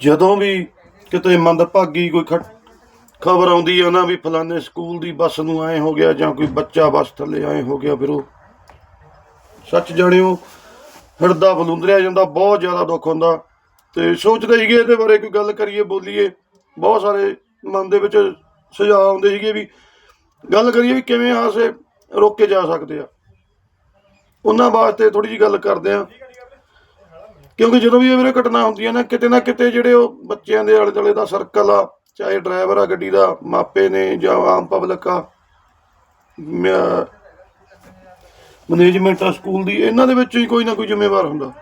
ਜਦੋਂ ਵੀ ਕਿਤੇ ਮੰਦਭਾਗੀ ਕੋਈ ਖਬਰ ਆਉਂਦੀ ਹੈ ਨਾ ਵੀ ਫਲਾਣੇ ਸਕੂਲ ਦੀ ਬੱਸ ਨੂੰ ਐ ਹੋ ਗਿਆ ਜਾਂ ਕੋਈ ਬੱਚਾ ਬੱਸ ਥੱਲੇ ਐ ਹੋ ਗਿਆ, ਫਿਰ ਉਹ ਸੱਚ ਜਾਣਿਓ, ਹਿਰਦਾ ਬਲੁੰਦਰਿਆ ਜਾਂਦਾ, ਬਹੁਤ ਜ਼ਿਆਦਾ ਦੁੱਖ ਹੁੰਦਾ। ਤੇ ਸੋਚਦੇ ਸੀਗੇ ਇਹਦੇ ਬਾਰੇ ਕੋਈ ਗੱਲ ਕਰੀਏ, ਬੋਲੀਏ। ਬਹੁਤ ਸਾਰੇ ਮਨ ਦੇ ਵਿੱਚ ਸੁਝਾਅ ਆਉਂਦੇ ਸੀਗੇ ਵੀ ਗੱਲ ਕਰੀਏ ਵੀ ਕਿਵੇਂ ਹਾਸੇ ਰੋਕੇ ਜਾ ਸਕਦੇ ਆ। ਉਹਨਾਂ ਵਾਸਤੇ ਥੋੜੀ ਜੀ ਗੱਲ ਕਰਦੇ ਆ। ਕਿਉਂਕਿ ਜਦੋਂ ਵੀ ਇਹ ਵੀਰੇ ਘਟਨਾ ਹੁੰਦੀਆਂ ਨਾ, ਕਿਤੇ ਨਾ ਕਿਤੇ ਜਿਹੜੇ ਉਹ ਬੱਚਿਆਂ ਦੇ ਆਲੇ ਦੁਆਲੇ ਦਾ ਸਰਕਲ ਆ, ਚਾਹੇ ਡਰਾਈਵਰ ਆ, ਗੱਡੀ ਦਾ, ਮਾਪੇ ਨੇ ਜਾਂ ਆਮ ਪਬਲਿਕ ਆ ਮੈਨੇਜਮੈਂਟ ਆ ਸਕੂਲ ਦੀ, ਇਹਨਾਂ ਦੇ ਵਿੱਚੋਂ ਹੀ ਕੋਈ ਨਾ ਕੋਈ ਜ਼ਿੰਮੇਵਾਰ ਹੁੰਦਾ।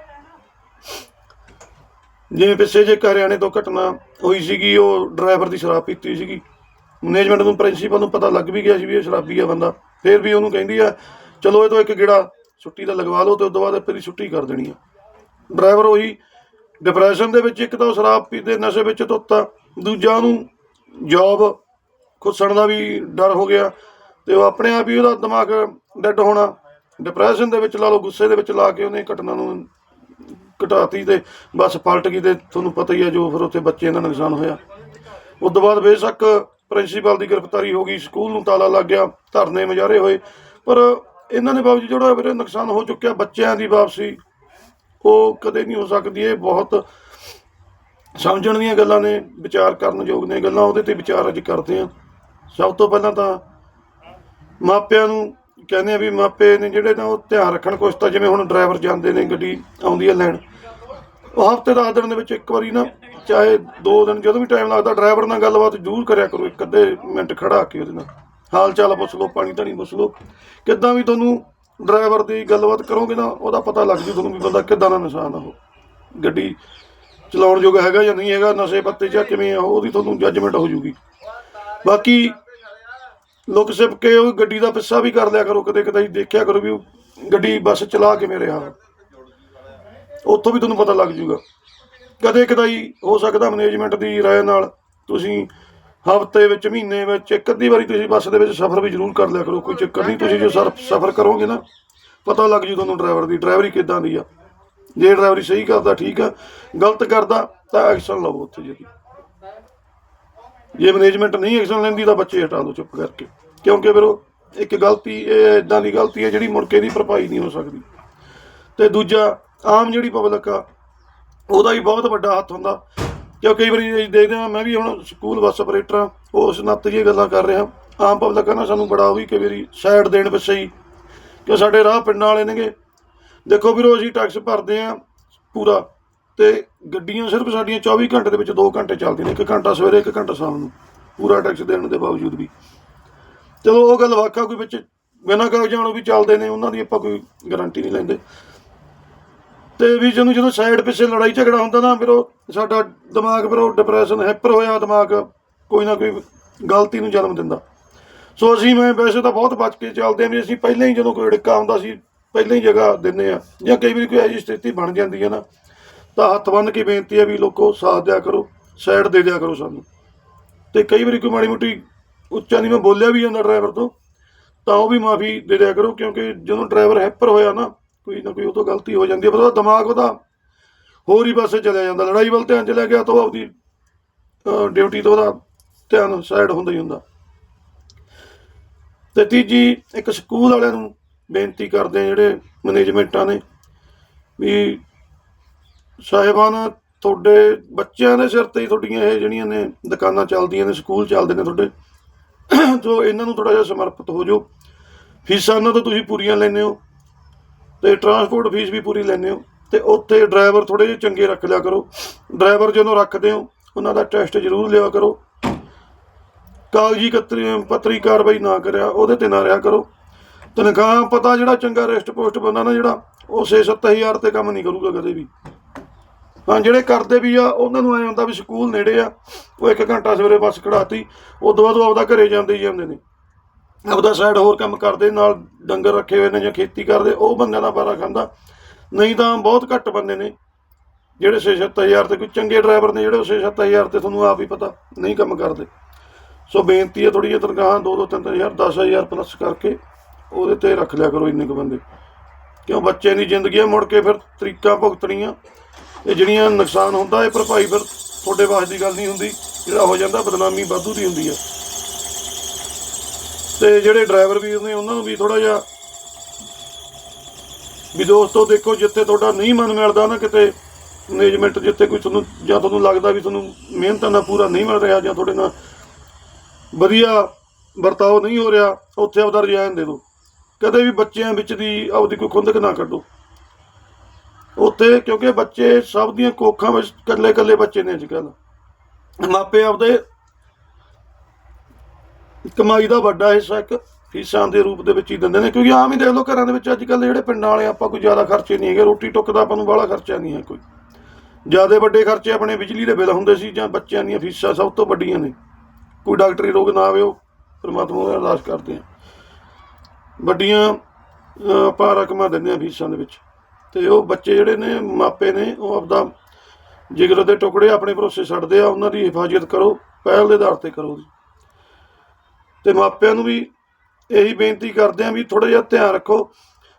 ਜਿਵੇਂ ਪਿੱਛੇ ਜੇ ਹਰਿਆਣੇ ਤੋਂ ਘਟਨਾ ਹੋਈ ਸੀਗੀ, ਉਹ ਡਰਾਈਵਰ ਦੀ ਸ਼ਰਾਬ ਪੀਤੀ ਸੀਗੀ। ਮੈਨੇਜਮੈਂਟ ਨੂੰ ਪ੍ਰਿੰਸੀਪਲ ਨੂੰ ਪਤਾ ਲੱਗ ਵੀ ਗਿਆ ਸੀ ਵੀ ਇਹ ਸ਼ਰਾਬੀ ਆ ਬੰਦਾ। ਫਿਰ ਵੀ ਉਹਨੂੰ ਕਹਿੰਦੀ ਆ, ਚਲੋ ਇਹ ਤੋਂ ਇੱਕ ਗੇੜਾ ਛੁੱਟੀ ਦਾ ਲਗਵਾ ਲਓ ਤੇ ਉਸ ਤੋਂ ਬਾਅਦ ਫਿਰ ਛੁੱਟੀ ਕਰ ਦੇਣੀ ਆ। ਡਰਾਈਵਰ ਉਹੀ ਡਿਪਰੈਸ਼ਨ ਦੇ ਵਿੱਚ ਇੱਕ ਤਾਂ ਉਹ ਸ਼ਰਾਬ ਪੀਤੇ ਨਸ਼ੇ ਵਿੱਚ ਧੁੱਤਾ ਦੂਜਾ ਉਹਨੂੰ ਜੌਬ ਖੁੱਸਣ ਦਾ ਵੀ ਡਰ ਹੋ ਗਿਆ ਤੇ ਉਹ ਆਪਣੇ ਆਪ ਹੀ ਉਹਦਾ ਦਿਮਾਗ ਡੈਡ ਹੋਣਾ। ਡਿਪਰੈਸ਼ਨ ਦੇ ਵਿੱਚ ਲਾ ਲਓ, ਗੁੱਸੇ ਦੇ ਵਿੱਚ ਲਾ ਕੇ ਉਹਨੇ ਘਟਨਾ ਨੂੰ ਘਟਾਤੀ ਤੇ ਬਸ ਪਲਟ ਗਈ ਤੇ ਤੁਹਾਨੂੰ ਪਤਾ ਹੀ ਹੈ ਜੋ ਫਿਰ ਉੱਥੇ ਬੱਚੇ ਦਾ ਨੁਕਸਾਨ ਹੋਇਆ। ਉਸ ਤੋਂ ਬਾਅਦ ਬੇਸ਼ੱਕ ਪ੍ਰਿੰਸੀਪਲ ਦੀ ਗ੍ਰਿਫਤਾਰੀ ਹੋ ਗਈ, ਸਕੂਲ ਨੂੰ ਤਾਲਾ ਲੱਗ ਗਿਆ, ਧਰਨੇ ਮੁਜ਼ਾਹਰੇ ਹੋਏ। ਪਰ ਇਹਨਾਂ ਦੇ ਬਾਵਜੂਦ ਜਿਹੜਾ ਵੀਰੇ ਨੁਕਸਾਨ ਹੋ ਚੁੱਕਿਆ, ਬੱਚਿਆਂ ਦੀ ਵਾਪਸੀ ਉਹ ਕਦੇ ਨਹੀਂ ਹੋ ਸਕਦੀ, ਇਹ ਬਹੁਤ ਸਮਝਣ ਦੀਆਂ ਗੱਲਾਂ ਨੇ, ਵਿਚਾਰ ਕਰਨ ਯੋਗ ਨੇ ਗੱਲਾਂ, ਉਹਦੇ ਤੇ ਵਿਚਾਰ ਅੱਜ ਕਰਦੇ ਆ ਸਭ ਤੋਂ ਪਹਿਲਾਂ ਤਾਂ ਮਾਪਿਆਂ ਨੂੰ ਕਹਿੰਦੇ ਆ ਵੀ ਮਾਪੇ ਨੇ ਜਿਹੜੇ ਨਾ ਉਹ ਧਿਆਨ ਰੱਖਣ ਕੁਛ ਤਾਂ, ਜਿਵੇਂ ਹੁਣ ਡਰਾਈਵਰ ਜਾਂਦੇ ਨੇ, ਗੱਡੀ ਆਉਂਦੀ ਹੈ ਲੈਣ। ਉਹ ਹਫ਼ਤੇ ਦਸ ਦਿਨ ਦੇ ਵਿੱਚ ਇੱਕ ਵਾਰੀ ਨਾ, ਚਾਹੇ ਦੋ ਦਿਨ, ਜਦੋਂ ਵੀ ਟਾਈਮ ਲੱਗਦਾ, ਡਰਾਈਵਰ ਨਾਲ ਗੱਲਬਾਤ ਜ਼ਰੂਰ ਕਰਿਆ ਕਰੋ, ਇੱਕ ਅੱਧੇ ਮਿੰਟ ਖੜਾ ਕੇ ਉਹਦੇ ਨਾਲ। ਹਾਲ ਚਾਲ ਪੁੱਛ ਲਓ, ਪਾਣੀ ਧਣੀ ਪੁੱਛ ਲਓ। ਕਿੱਦਾਂ ਵੀ ਤੁਹਾਨੂੰ ਡਰਾਈਵਰ ਦੀ ਗੱਲਬਾਤ ਕਰੋਗੇ ਨਾ, ਉਹਦਾ ਪਤਾ ਲੱਗ ਜੂ ਤੁਹਾਨੂੰ ਵੀ ਬੰਦਾ ਕਿੱਦਾਂ ਦਾ ਇਨਸਾਨ ਆ ਉਹ। ਗੱਡੀ ਚਲਾਉਣ ਯੋਗ ਹੈਗਾ ਜਾਂ ਨਹੀਂ ਹੈਗਾ, ਨਸ਼ੇ ਪੱਤੇ ਜਾਂ ਕਿਵੇਂ ਆ, ਉਹਦੀ ਤੁਹਾਨੂੰ ਜੱਜਮੈਂਟ ਹੋ ਜੂਗੀ। ਬਾਕੀ ਲੋਕ ਸਿਪ ਕੇ ਉਹ ਗੱਡੀ ਦਾ ਪਿੱਛਾ ਵੀ ਕਰ ਲਿਆ ਕਰੋ, ਕਦੇ ਕਦੇ ਦੇਖਿਆ ਕਰੋ ਵੀ ਗੱਡੀ ਬੱਸ ਚਲਾ ਕਿਵੇਂ ਰਿਹਾ। ਉੱਥੋਂ ਵੀ ਤੁਹਾਨੂੰ ਪਤਾ ਲੱਗ ਜੂਗਾ। ਕਦੇ ਕਦਾਈ ਹੋ ਸਕਦਾ ਮੈਨੇਜਮੈਂਟ ਦੀ ਰਾਏ ਨਾਲ ਤੁਸੀਂ ਹਫ਼ਤੇ ਵਿੱਚ ਮਹੀਨੇ ਵਿੱਚ ਇੱਕ ਅੱਧੀ ਵਾਰੀ ਤੁਸੀਂ ਬੱਸ ਦੇ ਵਿੱਚ ਸਫ਼ਰ ਵੀ ਜ਼ਰੂਰ ਕਰ ਲਿਆ ਕਰੋ ਕੋਈ ਚੱਕਰ ਨਹੀਂ ਤੁਸੀਂ ਜੋ ਸਰ ਸਫ਼ਰ ਕਰੋਗੇ ਨਾ ਪਤਾ ਲੱਗ ਜੂ ਤੁਹਾਨੂੰ ਡਰਾਈਵਰ ਦੀ ਡਰਾਈਵਰੀ ਕਿੱਦਾਂ ਦੀ ਆ। ਜੇ ਡਰਾਈਵਰੀ ਸਹੀ ਕਰਦਾ ਠੀਕ ਆ ਗਲਤ ਕਰਦਾ ਤਾਂ ਐਕਸ਼ਨ ਲਵੋ ਉੱਥੇ ਜੀ ਜੇ ਮੈਨੇਜਮੈਂਟ ਨਹੀਂ ਐਕਸ਼ਨ ਲੈਂਦੀ ਤਾਂ ਬੱਚੇ ਹਟਾ ਦਿਓ ਚੁੱਪ ਕਰਕੇ। ਕਿਉਂਕਿ ਫਿਰ ਉਹ ਇੱਕ ਗਲਤੀ ਇਹ ਇਦਾਂ ਦੀ ਗਲਤੀ ਹੈ ਜਿਹੜੀ ਮੁੜ ਕੇ ਦੀ ਭਰਪਾਈ ਨਹੀਂ ਹੋ ਸਕਦੀ। ਤੇ ਦੂਜਾ ਆਮ ਜਿਹੜੀ ਪਬਲਿਕ ਆ ਉਹਦਾ ਵੀ ਬਹੁਤ ਵੱਡਾ ਹੱਥ ਹੁੰਦਾ। ਕਿਉਂ ਕਈ ਵਾਰੀ ਅਸੀਂ ਦੇਖਦੇ ਹਾਂ, ਮੈਂ ਵੀ ਹੁਣ ਸਕੂਲ ਬੱਸ ਆਪਰੇਟਰ ਆ ਉਸ ਨਾਤੇ ਇਹ ਗੱਲਾਂ ਕਰ ਰਿਹਾ। ਆਮ ਪਬਲਿਕ ਆ ਨਾ ਸਾਨੂੰ ਬੜਾ ਉਹ ਵੀ ਕਈ ਵਾਰੀ ਸਾਈਡ ਦੇਣ ਪਿੱਛੇ ਹੀ ਕਿ ਸਾਡੇ ਰਾਹ ਪਿੰਡਾਂ ਵਾਲੇ ਨੇਗੇ। ਦੇਖੋ ਵੀਰੋ, ਅਸੀਂ ਟੈਕਸ ਭਰਦੇ ਆ ਪੂਰਾ ਤੇ ਗੱਡੀਆਂ ਸਿਰਫ ਸਾਡੀਆਂ 24 ਘੰਟੇ ਦੇ ਵਿੱਚ 2 ਘੰਟੇ ਚੱਲਦੀਆਂ ਨੇ 1 ਘੰਟਾ ਸਵੇਰੇ 1 ਘੰਟਾ ਸ਼ਾਮ ਨੂੰ। ਪੂਰਾ ਟੈਕਸ ਦੇਣ ਦੇ ਬਾਵਜੂਦ ਵੀ। ਚਲੋ, ਉਹ ਗੱਲ ਵਾਕਾ ਕੋਈ ਵਿੱਚ ਬਿਨਾਂ ਕਾਗਜ਼ਾਂ ਨੂੰ ਵੀ ਚੱਲਦੇ ਨੇ, ਉਹਨਾਂ ਦੀ ਆਪਾਂ ਕੋਈ ਗਾਰੰਟੀ ਨਹੀਂ ਲੈਂਦੇ। ਤੇ ਵੀ ਜਦੋਂ ਜਦੋਂ ਸਾਈਡ ਪਿੱਛੇ ਲੜਾਈ ਝਗੜਾ ਹੁੰਦਾ ਨਾ, ਫਿਰ ਉਹ ਸਾਡਾ ਦਿਮਾਗ, ਫਿਰ ਉਹ ਡਿਪਰੈਸ਼ਨ ਹੈਪਰ ਹੋਇਆ ਦਿਮਾਗ, ਕੋਈ ਨਾ ਕੋਈ ਗਲਤੀ ਨੂੰ ਜਨਮ ਦਿੰਦਾ। ਸੋ ਅਸੀਂ ਮੈਂ ਵੈਸੇ ਤਾਂ ਬਹੁਤ ਬਚ ਕੇ ਚੱਲਦੇ ਹਾਂ ਵੀ ਅਸੀਂ ਪਹਿਲਾਂ ਹੀ ਜਦੋਂ ਕੋਈ ੜਿੱਕਾ ਹੁੰਦਾ ਸੀ, ਪਹਿਲਾਂ ਹੀ ਜਗ੍ਹਾ ਦਿੰਦੇ ਆ ਜਾਂ ਕਈ ਵਾਰੀ ਕੋਈ ਐਸੀ ਸਥਿਤੀ ਬਣ ਜਾਂਦੀ ਹੈ ਨਾ, ਤਾਂ ਹੱਥ ਬੰਨ੍ਹ ਕੇ ਬੇਨਤੀ ਹੈ ਵੀ ਲੋਕੋ ਸਾਥ ਦਿਆ ਕਰੋ ਸਾਈਡ ਦੇ ਦਿਆ ਕਰੋ ਸਾਨੂੰ। ਤੇ ਕਈ ਵਾਰੀ ਕੋਈ ਮਾੜੀ ਮੋਟੀ ਉੱਚਾ ਨਹੀਂ, ਮੈਂ ਬੋਲਿਆ ਵੀ ਜਾਂਦਾ ਡਰਾਈਵਰ ਤੋਂ, ਤਾਂ ਉਹ ਵੀ ਮਾਫੀ ਦੇ ਦਿਆ ਕਰੋ, ਕਿਉਂਕਿ ਜਦੋਂ ਡਰਾਈਵਰ ਹੈਪਰ ਹੋਇਆ ਨਾ ਕੋਈ ਨਾ ਕੋਈ ਉਹ ਤੋਂ ਗਲਤੀ ਹੋ ਜਾਂਦੀ ਹੈ, ਪਰ ਉਹਦਾ ਦਿਮਾਗ ਉਹਦਾ ਹੋਰ ਹੀ ਪਾਸੇ ਚਲਿਆ ਜਾਂਦਾ। ਲੜਾਈ ਵੱਲ ਧਿਆਨ ਚਲਿਆ ਗਿਆ ਤਾਂ ਉਹ ਆਪਦੀ ਡਿਊਟੀ ਤੋਂ ਉਹਦਾ ਧਿਆਨ ਸਾਈਡ ਹੁੰਦਾ ਹੀ ਹੁੰਦਾ। ਤੇ ਤੀਜੀ, ਇੱਕ ਸਕੂਲ ਵਾਲਿਆਂ ਨੂੰ ਬੇਨਤੀ ਕਰਦੇ ਆ ਜਿਹੜੇ ਮੈਨੇਜਮੈਂਟਾਂ ਨੇ ਵੀ ਸਾਹਿਬਾਨ ਤੁਹਾਡੇ ਬੱਚਿਆਂ ਦੇ ਸਿਰ ਤੇ ਹੀ ਤੁਹਾਡੀਆਂ ਇਹ ਜਿਹੜੀਆਂ ਨੇ ਦੁਕਾਨਾਂ ਚੱਲਦੀਆਂ ਨੇ, ਸਕੂਲ ਚੱਲਦੇ ਨੇ ਤੁਹਾਡੇ, ਜੋ ਇਹਨਾਂ ਨੂੰ ਥੋੜਾ ਜਿਹਾ ਸਮਰਪਿਤ ਹੋ ਜਾਓ। ਫੀਸਾਂ ਇਹਨਾਂ ਤੋਂ ਤੁਸੀਂ ਪੂਰੀਆਂ ਲੈਂਦੇ ਹੋ। ਤੇ ਟਰਾਂਸਪੋਰਟ ਫੀਸ ਵੀ ਪੂਰੀ ਲੈਂਦੇ ਹੋ। ਤੇ ਉੱਥੇ ਡਰਾਈਵਰ ਥੋੜੇ ਜਿਹੇ ਚੰਗੇ ਰੱਖ ਲਿਆ ਕਰੋ। ਡਰਾਈਵਰ ਜਦੋਂ ਰੱਖਦੇ ਹੋ, ਉਹਨਾਂ ਦਾ ਟੈਸਟ ਜ਼ਰੂਰ ਲਿਆ ਕਰੋ। ਕਾਗਜ਼ੀ ਕਤਰੀ, ਪੱਤਰੀ ਕਾਰਵਾਈ ਨਾ ਕਰਿਆ, ਉਹਦੇ ਤੇ ਨਾ ਰਿਹਾ ਕਰੋ। ਤਨਖਾਹ ਪਤਾ ਜਿਹੜਾ ਚੰਗਾ ਰੈਸਟ ਪੋਸਟ ਬੰਦਾ ਨਾ ਜਿਹੜਾ, ਉਹ 6-7000 ਤੇ ਕੰਮ ਨਹੀਂ ਕਰੂਗਾ ਕਦੇ ਵੀ। ਹਾਂ, ਜਿਹੜੇ ਕਰਦੇ ਵੀ ਆ, ਉਹਨਾਂ ਨੂੰ ਐ ਹੁੰਦਾ ਵੀ ਸਕੂਲ ਨੇੜੇ ਆ, ਉਹ ਇੱਕ ਘੰਟਾ ਸਵੇਰੇ ਬੱਸ ਕਢਾਤੀ ਉਹ ਬਾਅਦ ਉਹ ਆਪਦਾ ਘਰੇ ਜਾਂਦੇ ਹੀ ਜਾਂਦੇ ਨੇ। ਆਪਦਾ ਸਾਈਡ ਹੋਰ ਕੰਮ ਕਰਦੇ, ਨਾਲ ਡੰਗਰ ਰੱਖੇ ਹੋਏ ਨੇ ਜਾਂ ਖੇਤੀ ਕਰਦੇ, ਉਹ ਬੰਦਿਆਂ ਦਾ ਬਾਰਾ ਖਾਂਦਾ। ਨਹੀਂ ਤਾਂ ਬਹੁਤ ਘੱਟ ਬੰਦੇ ਨੇ, ਜਿਹੜੇ 6-7000 ਤੇ ਕੋਈ ਚੰਗੇ ਡਰਾਈਵਰ ਨੇ, ਜਿਹੜੇ 6-7000 ਤੇ ਤੁਹਾਨੂੰ ਆਪ ਹੀ ਪਤਾ, ਨਹੀਂ ਕੰਮ ਕਰਦੇ। ਸੋ ਬੇਨਤੀ ਹੈ ਥੋੜੀ ਜਿਹੀ ਤਨਖਾਹਾਂ 2-2 3-3000 10000 ਪਲੱਸ ਕਰਕੇ ਉਹਦੇ ਤੇ ਰੱਖ ਲਿਆ ਕਰੋ ਇੰਨੇ ਕੁ ਬੰਦੇ। ਕਿਉਂ? ਬੱਚੇ ਦੀ ਜ਼ਿੰਦਗੀ ਆ, ਮੁੜ ਕੇ ਫਿਰ ਤਰੀਕਾਂ ਭੁਗਤਣੀਆਂ। ਇਹ ਜਿਹੜੀਆਂ ਨੁਕਸਾਨ ਹੁੰਦਾ, ਇਹ ਭਰਪਾਈ ਫਿਰ ਤੁਹਾਡੇ ਵਾਸ ਦੀ ਗੱਲ ਨਹੀਂ ਹੁੰਦੀ। ਜਿਹੜਾ ਹੋ ਜਾਂਦਾ, ਬਦਨਾਮੀ ਵਾਧੂ ਦੀ ਹੁੰਦੀ ਆ। ਤੇ ਜਿਹੜੇ ਡਰਾਈਵਰ ਵੀਰ ਨੇ ਉਹਨਾਂ ਨੂੰ ਵੀ ਥੋੜਾ ਜਿਹਾ ਵੀ ਦੋਸਤੋ, ਦੇਖੋ, ਜਿੱਥੇ ਤੁਹਾਡਾ ਨਹੀਂ ਮਨ ਮਿਲਦਾ ਨਾ ਕਿਤੇ ਮੈਨੇਜਮੈਂਟ ਜਿੱਥੇ ਕੋਈ ਤੁਹਾਨੂੰ, ਜਾਂ ਤੁਹਾਨੂੰ ਲੱਗਦਾ ਵੀ ਤੁਹਾਨੂੰ ਮਿਹਨਤਾਂ ਨਾਲ ਪੂਰਾ ਨਹੀਂ ਮਿਲ ਰਿਹਾ ਜਾਂ ਤੁਹਾਡੇ ਨਾਲ ਵਧੀਆ ਵਰਤਾਓ ਨਹੀਂ ਹੋ ਰਿਹਾ, ਉੱਥੇ ਆਪਦਾ ਰਿਜ਼ਾਇਨ ਦੇ ਦਿਓ। ਕਦੇ ਵੀ ਬੱਚਿਆਂ ਵਿੱਚ ਦੀ ਆਪਦੀ ਕੋਈ ਖੁੰਦਕ ਨਾ ਕੱਢੋ। ਉੱਥੇ, ਕਿਉਂਕਿ ਬੱਚੇ ਸਭ ਦੀਆਂ ਕੋਖਾਂ ਵਿੱਚ ਇਕੱਲੇ ਇਕੱਲੇ ਬੱਚੇ ਨੇ ਅੱਜ ਕੱਲ੍ਹ ਮਾਪੇ ਆਪਦੇ ਕਮਾਈ ਦਾ ਵੱਡਾ ਹਿੱਸਾ ਇੱਕ ਫੀਸਾਂ ਦੇ ਰੂਪ ਦੇ ਵਿੱਚ ਹੀ ਦਿੰਦੇ ਨੇ, ਕਿਉਂਕਿ ਆਮ ਹੀ ਦੇਖ ਲਓ ਘਰਾਂ ਦੇ ਵਿੱਚ ਅੱਜ ਕੱਲ੍ਹ ਜਿਹੜੇ ਪਿੰਡਾਂ ਵਾਲੇ ਆਪਾਂ ਕੋਈ ਜ਼ਿਆਦਾ ਖਰਚੇ ਨਹੀਂ ਹੈਗੇ, ਰੋਟੀ ਟੁੱਕ ਦਾ ਆਪਾਂ ਨੂੰ ਬਾਹਲਾ ਖਰਚਾ ਨਹੀਂ ਹੈ ਕੋਈ। ਜ਼ਿਆਦਾ ਵੱਡੇ ਖਰਚੇ ਆਪਣੇ ਬਿਜਲੀ ਦੇ ਬਿੱਲ ਹੁੰਦੇ ਸੀ ਜਾਂ ਬੱਚਿਆਂ ਦੀਆਂ ਫੀਸਾਂ ਸਭ ਤੋਂ ਵੱਡੀਆਂ ਨੇ। ਕੋਈ ਡਾਕਟਰੀ ਰੋਗ ਨਾ ਆਵੇ ਉਹ, ਪ੍ਰਮਾਤਮਾ ਦਾ ਅਰਦਾਸ ਕਰਦੇ ਆ। ਵੱਡੀਆਂ ਆਪਾਂ ਰਕਮਾਂ ਦਿੰਦੇ ਆ ਫੀਸਾਂ ਦੇ ਵਿੱਚ। ਤੇ ਉਹ ਬੱਚੇ ਜਿਹੜੇ ਨੇ, ਮਾਪੇ ਨੇ, ਉਹ ਆਪਦਾ ਜਿਗਰ ਦੇ ਟੁਕੜੇ ਆਪਣੇ ਭਰੋਸੇ ਛੱਡਦੇ ਆ, ਉਹਨਾਂ ਦੀ ਹਿਫਾਜ਼ਤ ਕਰੋ, ਪਹਿਲ ਦੇ ਆਧਾਰ ਤੇ ਕਰੋ ਜੀ ਤੇ ਮਾਪਿਆਂ ਨੂੰ ਵੀ ਇਹੀ ਬੇਨਤੀ ਕਰਦੇ ਆ ਵੀ ਥੋੜਾ ਜਿਹਾ ਧਿਆਨ ਰੱਖੋ।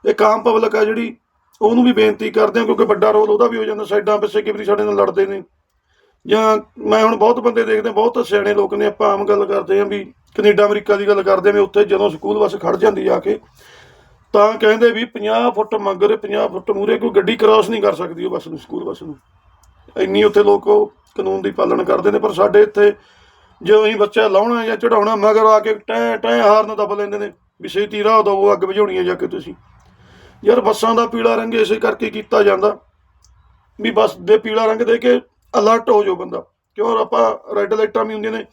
ਇੱਕ ਆਮ ਪਬਲਿਕ ਆ ਜਿਹੜੀ, ਉਹਨੂੰ ਵੀ ਬੇਨਤੀ ਕਰਦੇ ਆ ਕਿਉਂਕਿ ਵੱਡਾ ਰੋਲ ਉਹਦਾ ਵੀ ਹੋ ਜਾਂਦਾ ਸਾਈਡਾਂ ਪਿੱਛੇ ਕਈ ਵਾਰੀ ਸਾਡੇ ਨਾਲ ਲੜਦੇ ਨੇ। ਜਾਂ ਮੈਂ ਹੁਣ ਬਹੁਤ ਬੰਦੇ ਦੇਖਦੇ ਬਹੁਤ ਸਿਆਣੇ ਲੋਕ ਨੇ, ਆਪਾਂ ਆਮ ਗੱਲ ਕਰਦੇ ਆ ਵੀ ਕੈਨੇਡਾ, ਅਮਰੀਕਾ ਦੀ ਗੱਲ ਕਰਦੇ ਆ ਵੀ ਉੱਥੇ ਜਦੋਂ ਸਕੂਲ ਬੱਸ ਖੜ ਜਾਂਦੀ ਆ ਕੇ, ਤਾਂ ਕਹਿੰਦੇ ਵੀ 50 ਫੁੱਟ ਮਗਰ 50 ਫੁੱਟ ਮੂਰੇ ਕੋਈ ਗੱਡੀ ਕ੍ਰਾਸ ਨਹੀਂ ਕਰ ਸਕਦੀ ਉਹ ਬੱਸ ਨੂੰ, ਸਕੂਲ ਬੱਸ ਨੂੰ। ਇੰਨੀ ਉੱਥੇ ਲੋਕ ਉਹ ਕਾਨੂੰਨ ਦੀ ਪਾਲਣ ਕਰਦੇ ਨੇ, ਪਰ ਸਾਡੇ ਇੱਥੇ ਜਦੋਂ ਅਸੀਂ ਬੱਚਾ ਲਾਉਣਾ ਜਾਂ ਚੜਾਉਣਾ, ਮਗਰ ਆ ਕੇ ਟੈ ਟੈ ਹਾਰਨ ਦੱਬ ਲੈਂਦੇ ਨੇ ਵੀ ਛੇਤੀ ਰਾਹ ਦਿਓ ਅੱਗ ਬੁਝਾਉਣੀ ਹੈ ਜਾ ਕੇ ਤੁਸੀਂ। ਯਾਰ ਬੱਸਾਂ ਦਾ ਪੀਲਾ ਰੰਗ ਇਸੇ ਕਰਕੇ ਕੀਤਾ ਜਾਂਦਾ ਵੀ ਬੱਸ ਦੇ ਪੀਲਾ ਰੰਗ ਦੇ ਕੇ ਅਲਰਟ ਹੋ ਜਾਓ ਬੰਦਾ। ਕਿਉਂ? ਆਪਾਂ ਰੈੱਡ ਲਾਈਟਾਂ ਵੀ ਹੁੰਦੀਆਂ ਨੇ,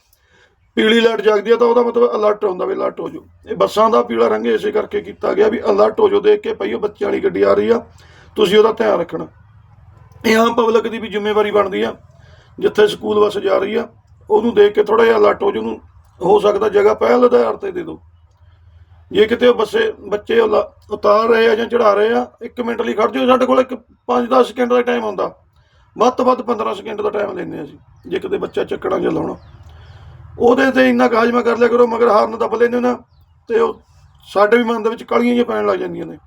ਪੀਲੀ ਲਾਈਟ ਜਗਦੀ ਆ ਤਾਂ ਉਹਦਾ ਮਤਲਬ ਅਲਰਟ ਹੁੰਦਾ ਵੀ ਅਲਰਟ ਹੋ ਜਾਓ। ਇਹ ਬੱਸਾਂ ਦਾ ਪੀਲਾ ਰੰਗ ਇਸੇ ਕਰਕੇ ਕੀਤਾ ਗਿਆ ਵੀ ਅਲਰਟ ਹੋ ਜਾਓ, ਦੇਖ ਕੇ ਭਈ ਉਹ ਬੱਚਿਆਂ ਵਾਲੀ ਗੱਡੀ ਆ ਰਹੀ ਆ, ਤੁਸੀਂ ਉਹਦਾ ਧਿਆਨ ਰੱਖਣਾ। ਇਹ ਆਮ ਪਬਲਿਕ ਦੀ ਵੀ ਜ਼ਿੰਮੇਵਾਰੀ ਬਣਦੀ ਆ, ਜਿੱਥੇ ਸਕੂਲ ਬੱਸ ਜਾ ਰਹੀ ਆ ਉਹਨੂੰ ਦੇਖ ਕੇ ਥੋੜਾ ਜਿਹਾ ਅਲਰਟ ਹੋ ਜਾਓ ਹੋ ਸਕਦਾ ਜਗ੍ਹਾ ਪਹਿਲ ਆਧਾਰ ਤੇ ਦੇ ਦਿਓ ਜੇ ਕਿਤੇ ਉਹ ਬੱਸੇ, ਬੱਚੇ ਉਹ ਲਾ- ਉਤਾਰ ਰਹੇ ਆ ਜਾਂ ਚੜਾ ਰਹੇ ਆ 1 ਮਿੰਟ ਲਈ ਖੜ ਜਾਓ, ਸਾਡੇ ਕੋਲ ਇੱਕ 5-10 ਸਕਿੰਟ ਦਾ ਟਾਈਮ ਹੁੰਦਾ ਵੱਧ ਤੋਂ ਵੱਧ 15 ਸਕਿੰਟ ਦਾ ਟਾਈਮ ਲੈਂਦੇ ਹਾਂ ਅਸੀਂ, ਜੇ ਕਿਤੇ ਬੱਚਾ ਚੱਕਣਾ ਜਾਂ ਲਾਉਣਾ। ਉਹਦੇ ਤੇ ਇੰਨਾ ਕਾਜਮਾ ਕਰ ਲਿਆ ਕਰੋ, ਮਗਰ ਹਾਰਨ ਦੱਬ ਲੈਂਦੇ ਨਾ, ਤੇ ਉਹ ਸਾਡੇ ਵੀ ਮਨ ਦੇ ਵਿੱਚ ਕਾਲੀਆਂ ਜਿਹੀਆਂ ਪੈਣ ਲੱਗ ਜਾਂਦੀਆਂ ਨੇ।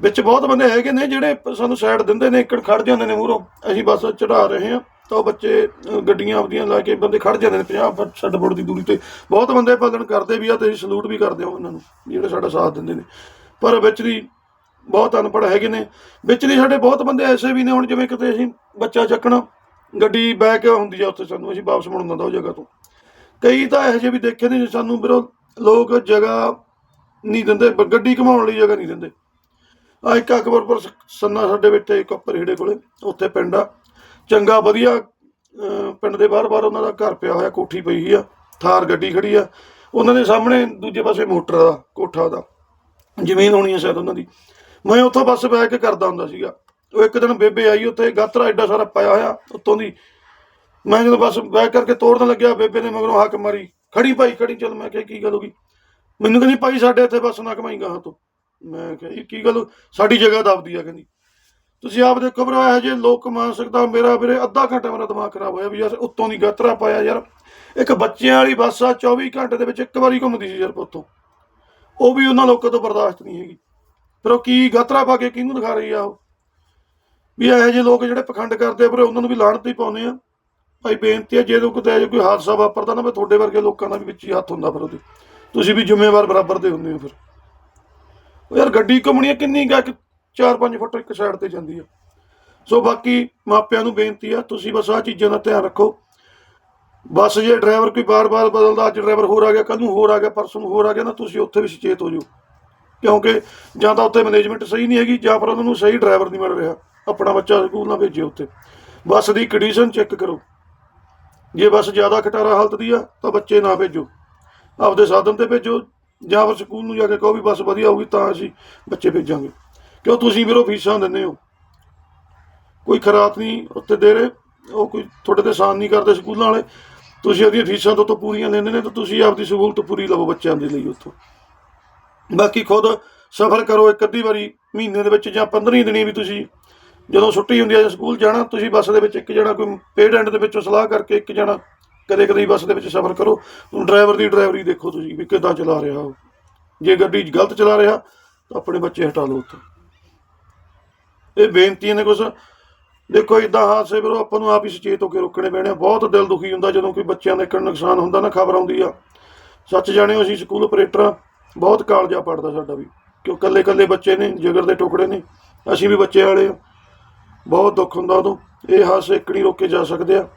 ਵਿੱਚ ਬਹੁਤ ਬੰਦੇ ਹੈਗੇ ਨੇ ਜਿਹੜੇ ਸਾਨੂੰ ਸਾਈਡ ਦਿੰਦੇ ਨੇ ਇੱਕੜ ਖੜ ਜਾਂਦੇ ਨੇ ਮੂਹਰੋਂ। ਅਸੀਂ ਬੱਸ ਚੜਾ ਰਹੇ ਹਾਂ। ਤਾਂ ਉਹ ਬੱਚੇ ਅ, ਗੱਡੀਆਂ ਆਪਦੀਆਂ ਲਾ ਕੇ ਬੰਦੇ ਖੜ ਜਾਂਦੇ ਨੇ 50 ਫੁੱਟ 60 ਫੁੱਟ ਦੀ ਦੂਰੀ ਤੇ। ਬਹੁਤ ਬੰਦੇ ਪਾਲਣ ਕਰਦੇ ਵੀ ਆ ਤੇ ਅਸੀਂ ਸਲੂਟ ਵੀ ਕਰਦੇ ਹਾਂ ਉਹਨਾਂ ਨੂੰ ਜਿਹੜੇ ਸਾਡਾ ਸਾਥ ਦਿੰਦੇ ਨੇ। ਪਰ ਵਿੱਚ ਦੀ ਬਹੁਤ ਅਨਪੜ੍ਹ ਹੈਗੇ ਨੇ। ਵਿੱਚ ਦੀ ਸਾਡੇ ਬਹੁਤ ਬੰਦੇ ਐਸੇ ਵੀ ਨੇ ਹੁਣ ਜਿਵੇਂ ਕਿਤੇ ਅਸੀਂ ਬੱਚਾ ਚੱਕਣਾ ਗੱਡੀ ਬੈਕ ਹੁੰਦੀ ਆ ਉੱਥੇ ਸਾਨੂੰ ਅਸੀਂ ਵਾਪਸ ਮੁੜਨ ਦਿੰਦਾ ਉਹ ਜਗ੍ਹਾ ਤੋਂ। ਕਈ ਤਾਂ ਇਹੋ ਜਿਹੇ ਵੀ ਦੇਖੇ ਨੇ ਸਾਨੂੰ ਵੀਰੋ ਲੋਕ ਜਗ੍ਹਾ ਨਹੀਂ ਦਿੰਦੇ ਗੱਡੀ ਘਮਾਉਣ ਲਈ ਜਗ੍ਹਾ ਨਹੀਂ ਦਿੰਦੇ। ਆ ਇੱਕ ਅਕਬਰਪੁਰ ਸ- ਸੰਨਾ ਸਾਡੇ ਬੈਠੇ ਇੱਕ ਉੱਪਰ ਹੀੜੇ ਕੋਲੇ ਉੱਥੇ ਪਿੰਡ ਆ। ਚੰਗਾ ਵਧੀਆ ਅਹ, ਪਿੰਡ ਦੇ ਬਾਹਰ-ਬਾਹਰ ਉਹਨਾਂ ਦਾ ਘਰ ਪਿਆ ਹੋਇਆ ਕੋਠੀ ਪਈ ਆ ਥਾਰ ਗੱਡੀ ਖੜੀ ਆ। ਉਹਨਾਂ ਦੇ ਸਾਹਮਣੇ ਦੂਜੇ ਪਾਸੇ ਮੋਟਰ ਦਾ ਕੋਠਾ ਦਾ ਜ਼ਮੀਨ ਹੋਣੀ ਹੈ ਸ਼ਾਇਦ ਉਹਨਾਂ ਦੀ। ਮੈਂ ਉੱਥੋਂ ਬੱਸ ਬੈਕ ਕਰਦਾ ਹੁੰਦਾ ਸੀਗਾ। ਉਹ ਇੱਕ ਦਿਨ ਬੇਬੇ ਆਈ ਉੱਥੇ ਗਾਤਰਾ ਐਡਾ ਸਾਰਾ ਪਾਇਆ ਹੋਇਆ ਉੱਤੋਂ ਦੀ। ਮੈਂ ਜਦੋਂ ਬੱਸ ਬੈਕ ਕਰਕੇ ਤੋੜਨ ਲੱਗਿਆ ਬੇਬੇ ਨੇ ਮਗਰੋਂ ਹੱਕ ਮਾਰੀ ਖੜੀ ਭਾਈ ਖੜੀ ਚੱਲ। ਮੈਂ ਕਿਹਾ ਕੀ ਗੱਲ ਹੋ ਗਈ? ਮੈਨੂੰ ਕਹਿੰਦੀ ਭਾਈ ਸਾਡੇ ਇੱਥੇ ਬੱਸ ਨਾ ਕਮਾਈ ਗਾਹਾਂ ਤੋਂ। ਮੈਂ ਕਿਹਾ ਇਹ ਕੀ ਗੱਲ? ਸਾਡੀ ਜਗ੍ਹਾ ਦੱਬਦੀ ਆ ਕਹਿੰਦੀ। ਤੁਸੀਂ ਆਪ ਦੇਖੋ ਭਰਾ ਇਹੋ ਜਿਹੇ ਲੋਕ ਕਮਾ ਸਕਦਾ, ਮੇਰਾ ਵੀਰੇ ਅੱਧਾ ਘੰਟਾ ਮੇਰਾ ਦਿਮਾਗ ਖਰਾਬ ਹੋਇਆ ਵੀ ਯਾਰ ਉੱਤੋਂ ਦੀ ਗਾਤਰਾ ਪਾਇਆ ਯਾਰ। ਇੱਕ ਬੱਚਿਆਂ ਵਾਲੀ ਬੱਸ ਆ 24 ਘੰਟੇ ਦੇ ਵਿੱਚ ਇੱਕ ਵਾਰੀ ਘੁੰਮਦੀ ਸੀ ਯਾਰ ਉੱਤੋਂ ਉਹ ਵੀ ਉਹਨਾਂ ਲੋਕਾਂ ਤੋਂ ਬਰਦਾਸ਼ਤ ਨਹੀਂ ਹੈਗੀ। ਫਿਰ ਉਹ ਕੀ ਗਾਤਰਾ ਪਾ ਕੇ ਕਿਹਨੂੰ ਦਿਖਾ ਰਹੀ ਆ ਉਹ? ਵੀ ਇਹੋ ਜਿਹੇ ਲੋਕ ਜਿਹੜੇ ਪਖੰਡ ਕਰਦੇ ਆ ਪਰ ਉਹਨਾਂ ਨੂੰ ਵੀ ਲਾਹਣਤ ਹੀ ਪਾਉਂਦੇ ਆ। ਭਾਈ ਬੇਨਤੀ ਹੈ ਜੇ ਕੋਈ ਤੇ ਕੋਈ ਹਾਦਸਾ ਵਾਪਰਦਾ ਨਾ ਫਿਰ ਤੁਹਾਡੇ ਵਰਗੇ ਲੋਕਾਂ ਦਾ ਵੀ ਵਿੱਚ ਹੀ ਹੱਥ ਹੁੰਦਾ ਫਿਰ ਉਹਦੇ। ਤੁਸੀਂ ਵੀ ਜ਼ਿੰਮੇਵਾਰ ਬਰਾਬਰ ਦੇ ਹੁੰਦੇ ਹੋ ਫਿਰ। ਉਹ ਯਾਰ ਗੱਡੀ ਘੁੰਮਣੀ ਹੈ ਕਿੰਨੀ ਗਾ 4-5 ਫੁੱਟ ਇੱਕ ਸਾਈਡ ਤੇ ਜਾਂਦੀ ਆ। ਸੋ ਬਾਕੀ ਮਾਪਿਆਂ ਨੂੰ ਬੇਨਤੀ ਆ, ਤੁਸੀਂ ਬਸ ਆਹ ਚੀਜ਼ਾਂ ਦਾ ਧਿਆਨ ਰੱਖੋ। ਬਸ ਜੇ ਡਰਾਈਵਰ ਕੋਈ ਬਾਰ-ਬਾਰ ਬਦਲਦਾ, ਅੱਜ ਡਰਾਈਵਰ ਹੋਰ ਆ ਗਿਆ ਕੱਲ ਨੂੰ ਹੋਰ ਆ ਗਿਆ, ਪਰਸੋਂ ਹੋਰ ਆ ਗਿਆ, ਨਾ ਤੁਸੀਂ ਉੱਥੇ ਵੀ ਸੁਚੇਤ ਹੋ ਜਾਓ। ਕਿਉਂਕਿ ਜਾਂ ਤਾਂ ਉੱਥੇ ਮੈਨੇਜਮੈਂਟ ਸਹੀ ਨਹੀਂ ਹੈਗੀ, ਜਾਂ ਫਿਰ ਉਹਨਾਂ ਨੂੰ ਸਹੀ ਡਰਾਈਵਰ ਨਹੀਂ ਮਿਲ ਰਿਹਾ। ਆਪਣਾ ਬੱਚਾ ਸਕੂਲ ਨਾ ਭੇਜਿਓ ਉੱਥੇ। ਬੱਸ ਦੀ ਕੰਡੀਸ਼ਨ ਚੈੱਕ ਕਰੋ। ਜੇ ਬੱਸ ਜ਼ਿਆਦਾ ਖਟਾਰਾ ਹਾਲਤ ਦੀ ਆ, ਤਾਂ ਬੱਚੇ ਨਾ ਭੇਜੋ। ਆਪਦੇ ਸਾਧਨ ਤੇ ਭੇਜੋ, ਜਾਂ ਫਿਰ ਸਕੂਲ ਨੂੰ ਜਾ ਕੇ ਕਹੋ ਵੀ ਬੱਸ ਵਧੀਆ ਹੋਊਗੀ, ਤਾਂ ਅਸੀਂ ਬੱਚੇ ਭੇਜਾਂਗੇ। ਕਿਉਂ ਤੁਸੀਂ ਵੀਰੋ ਫੀਸਾਂ ਦਿੰਦੇ ਹੋ? ਕੋਈ ਖਰਾਤ ਨਹੀਂ ਉੱਥੇ ਦੇ ਰਹੇ, ਉਹ ਕੋਈ ਤੁਹਾਡੇ ਤੇ ਸਾਨ ਨਹੀਂ ਕਰਦੇ ਸਕੂਲਾਂ ਵਾਲੇ। ਤੁਸੀਂ ਉਹਦੀਆਂ ਫੀਸਾਂ ਤੋਂ ਤਾਂ ਪੂਰੀਆਂ ਲੈਂਦੇ ਨੇ ਤਾਂ ਤੁਸੀਂ ਆਪਦੀ ਸਹੂਲਤ ਪੂਰੀ ਲਵੋ ਬੱਚਿਆਂ ਦੇ ਲਈ ਉੱਥੋਂ। ਬਾਕੀ ਖੁਦ ਸਫ਼ਰ ਕਰੋ ਇੱਕ ਅੱਧੀ ਵਾਰੀ ਮਹੀਨੇ ਦੇ ਵਿੱਚ ਜਾਂ 15 ਦਿਨੀ ਵੀ ਤੁਸੀਂ ਜਦੋਂ ਛੁੱਟੀ ਹੁੰਦੀ ਹੈ ਜਾਂ ਸਕੂਲ ਜਾਣਾ, ਤੁਸੀਂ ਬੱਸ ਦੇ ਵਿੱਚ ਇੱਕ ਜਣਾ ਕੋਈ ਪੇਡ ਐਂਡ ਦੇ ਵਿੱਚੋਂ ਸਲਾਹ ਕਰਕੇ ਇੱਕ ਜਣਾ ਕਦੇ ਕਦੇ ਬੱਸ ਦੇ ਵਿੱਚ ਸਫ਼ਰ ਕਰੋ। ਡਰਾਈਵਰ ਦੀ ਡਰਾਈਵਰੀ ਦੇਖੋ ਤੁਸੀਂ ਵੀ ਕਿੱਦਾਂ ਚਲਾ ਰਿਹਾ ਹੋ ਜੇ ਗੱਡੀ ਗਲਤ ਚਲਾ ਰਿਹਾ ਤਾਂ ਆਪਣੇ ਬੱਚੇ ਹਟਾ ਲਓ ਉੱਥੋਂ। ਇਹ ਬੇਨਤੀਆਂ ਨੇ ਕੁਛ ਦੇਖੋ ਇਦਾਂ ਹਾਦਸੇ ਵੀਰੋ, ਆਪਾਂ ਨੂੰ ਆਪ ਹੀ ਸੁਚੇਤ ਹੋ ਕੇ ਰੋਕਣੇ ਪੈਣੇ ਆ। ਬਹੁਤ ਦਿਲ ਦੁਖੀ ਹੁੰਦਾ ਜਦੋਂ ਕੋਈ ਬੱਚਿਆਂ ਦਾ ਇੱਕ ਨੁਕਸਾਨ ਹੁੰਦਾ ਨਾ, ਖਬਰ ਆਉਂਦੀ ਆ। ਸੱਚ ਜਾਣਿਓ, ਅਸੀਂ ਸਕੂਲ ਆਪਰੇਟਰ ਆ। ਬਹੁਤ ਕਾਲਜਾ ਪੜਦਾ ਸਾਡਾ ਵੀ। ਕਿਉਂ ਕੱਲੇ ਕੱਲੇ ਬੱਚੇ ਨੇ, ਜਿਗਰ ਦੇ ਟੁਕੜੇ ਨੇ। ਅਸੀਂ ਵੀ ਬੱਚੇ ਵਾਲੇ ਆ। ਬਹੁਤ ਦੁੱਖ ਹੁੰਦਾ ਉਦੋਂ। ਇਹ ਹਾਦਸੇ ਇੱਕ ਨਹੀਂ ਰੋਕੇ ਜਾ ਸਕਦੇ ਆ।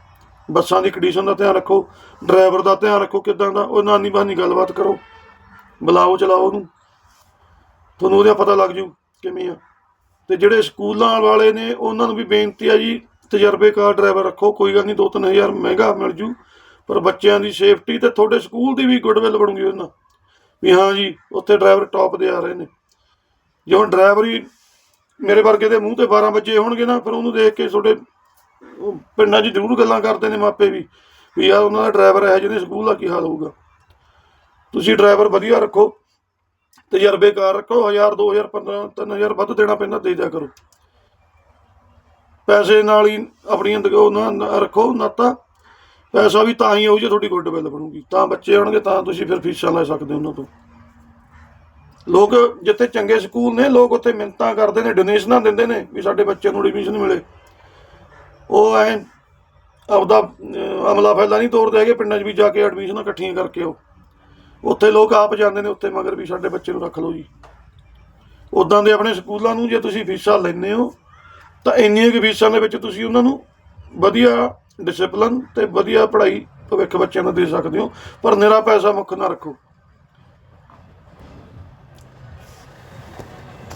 ਬੱਸਾਂ ਦੀ ਕੰਡੀਸ਼ਨ ਦਾ ਧਿਆਨ ਰੱਖੋ। ਡਰਾਈਵਰ ਦਾ ਧਿਆਨ ਰੱਖੋ ਕਿਦਾਂ ਦਾ। ਉਹ ਨਾਨੀ ਬਾਨੀ ਗੱਲਬਾਤ ਕਰੋ। ਬੁਲਾਓ, ਚਲਾਓ ਉਹਨੂੰ। ਤੁਹਾਨੂੰ ਉਹਦਾ ਪਤਾ ਲੱਗ ਜੂ ਕਿਵੇਂ ਆ। ਤੇ ਜਿਹੜੇ ਸਕੂਲਾਂ ਵਾਲੇ ਨੇ, ਉਹਨਾਂ ਨੂੰ ਵੀ ਬੇਨਤੀ ਆ ਜੀ ਤਜਰਬੇਕਾਰ ਡਰਾਈਵਰ ਰੱਖੋ, ਕੋਈ ਗੱਲ ਨਹੀਂ 2-3000 ਮਹਿੰਗਾ ਮਿਲ ਜੂ, ਪਰ ਬੱਚਿਆਂ ਦੀ ਸੇਫਟੀ ਤੇ ਤੁਹਾਡੇ ਸਕੂਲ ਦੀ ਵੀ ਗੁੱਡਵਿਲ ਬਣੂਗੀ ਉਹਨਾਂ। ਵੀ ਹਾਂ ਜੀ, ਉੱਥੇ ਡਰਾਈਵਰ ਟੌਪ ਦੇ ਆ ਰਹੇ ਨੇ। ਜੇ ਹੁਣ ਡਰਾਈਵਰ ਹੀ ਮੇਰੇ ਵਰਗੇ ਦੇ ਮੂੰਹ ਤੇ 12 ਵਜੇ ਹੋਣਗੇ ਨਾ, ਫਿਰ ਉਹਨੂੰ ਦੇਖ ਕੇ ਤੁਹਾਡੇ ਪਿੰਡਾਂ 'ਚ ਜ਼ਰੂਰ ਗੱਲਾਂ ਕਰਦੇ ਨੇ ਮਾਪੇ ਵੀ ਵੀ ਯਾਰ ਉਹਨਾਂ ਦਾ ਡਰਾਈਵਰ ਹੈ ਜਿਹਦੇ ਸਕੂਲ ਦਾ ਕੀ ਹਾਲ ਹੋਊਗਾ। ਤੁਸੀਂ ਡਰਾਈਵਰ ਵਧੀਆ ਰੱਖੋ। ਤਜਰਬੇਕਾਰ ਰੱਖੋ 1000 2000 15 3000 ਵੱਧ ਦੇਣਾ ਪੈਂਦਾ, ਦੇ ਦਿਆ ਕਰੋ। ਪੈਸੇ ਨਾਲ ਹੀ ਆਪਣੀਆਂ ਦਗੋ ਨਾ ਨਾ ਰੱਖੋ, ਨਾਤਾ। ਪੈਸਾ ਵੀ ਤਾਂ ਹੀ ਆਊ ਜੇ ਤੁਹਾਡੀ ਗੁੱਡ ਬਿੱਲ ਬਣੂਗੀ। ਤਾਂ ਬੱਚੇ ਆਉਣਗੇ, ਤਾਂ ਤੁਸੀਂ ਫਿਰ ਫੀਸਾਂ ਲੈ ਸਕਦੇ ਉਹਨਾਂ ਤੋਂ। ਲੋਕ ਜਿੱਥੇ ਚੰਗੇ ਸਕੂਲ ਨੇ, ਲੋਕ ਉੱਥੇ ਮਿੰਤਾਂ ਕਰਦੇ ਨੇ, ਡੋਨੇਸ਼ਨਾਂ ਦਿੰਦੇ ਨੇ, ਵੀ ਸਾਡੇ ਬੱਚੇ ਨੂੰ ਐਡਮਿਸ਼ਨ ਮਿਲੇ। ਉਹ ਐ ਆਪਦਾ ਅਮਲਾ ਫੈਲਾ ਨਹੀਂ ਤੋਰਦੇ ਹੈਗੇ, ਪਿੰਡਾਂ 'ਚ ਵੀ ਜਾ ਕੇ ਐਡਮਿਸ਼ਨਾਂ ਇਕੱਠੀਆਂ ਕਰਕੇ ਉਹ ਉੱਥੇ ਲੋਕ ਆਪ ਜਾਂਦੇ ਨੇ ਉੱਥੇ, ਮਗਰ ਵੀ ਸਾਡੇ ਬੱਚੇ ਨੂੰ ਰੱਖ ਲਓ ਜੀ। ਉਦਾਂ ਦੇ ਆਪਣੇ ਸਕੂਲਾਂ ਨੂੰ ਜੇ ਤੁਸੀਂ ਫੀਸਾਂ ਲੈਂਦੇ ਹੋ, ਤਾਂ ਇੰਨੀਆਂ ਕੁ ਫੀਸਾਂ ਦੇ ਵਿੱਚ ਤੁਸੀਂ ਉਹਨਾਂ ਨੂੰ ਵਧੀਆ ਡਿਸਪਲਨ ਤੇ ਵਧੀਆ ਪੜ੍ਹਾਈ ਭਵਿੱਖ ਬੱਚਿਆਂ ਨੂੰ ਦੇ ਸਕਦੇ ਹੋ, ਪਰ ਨਿਰਾ ਪੈਸਾ ਮੁੱਖ ਨਾ ਰੱਖੋ।